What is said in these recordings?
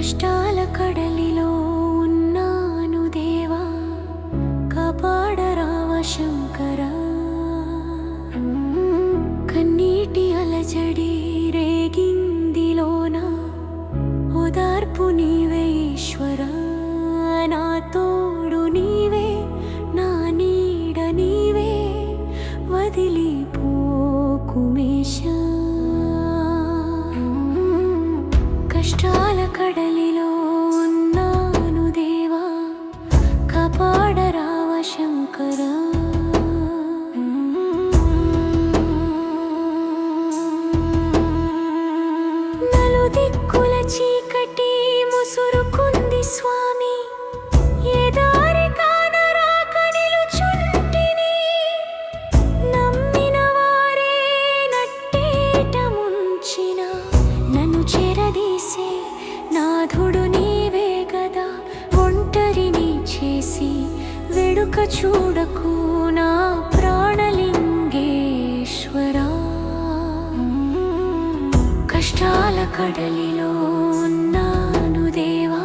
కష్టాల కడలిలో ఉన్నాను దేవా. కాపాడరావ శంకర. కన్నీటి అలజడి రేగిందిలోన ఓదార్పు నీవే ఈశ్వర. నా తోడు నీవే నా నీడ నీవే. వదిలి love. వెనుక చూడకు నా ప్రాణలింగేశ్వరా. కష్టాల కడలిలో ఉన్నాను దేవా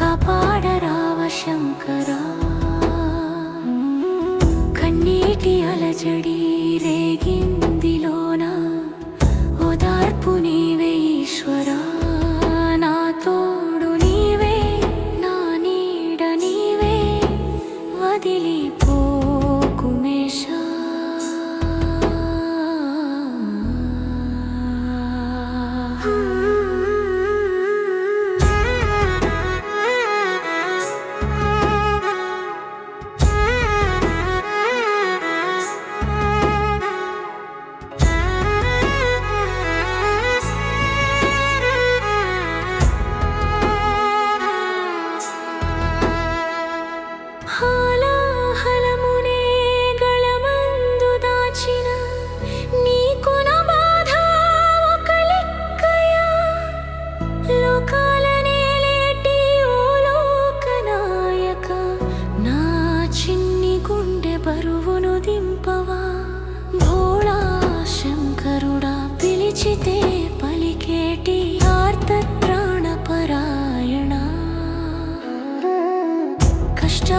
కాపాడరావ శంకరా. కన్నీటి అలజడి పిలిచితే పలికేటి ఆర్త ప్రాణపరాయణ కష్టా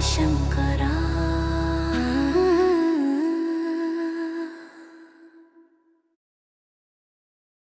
शङ्करा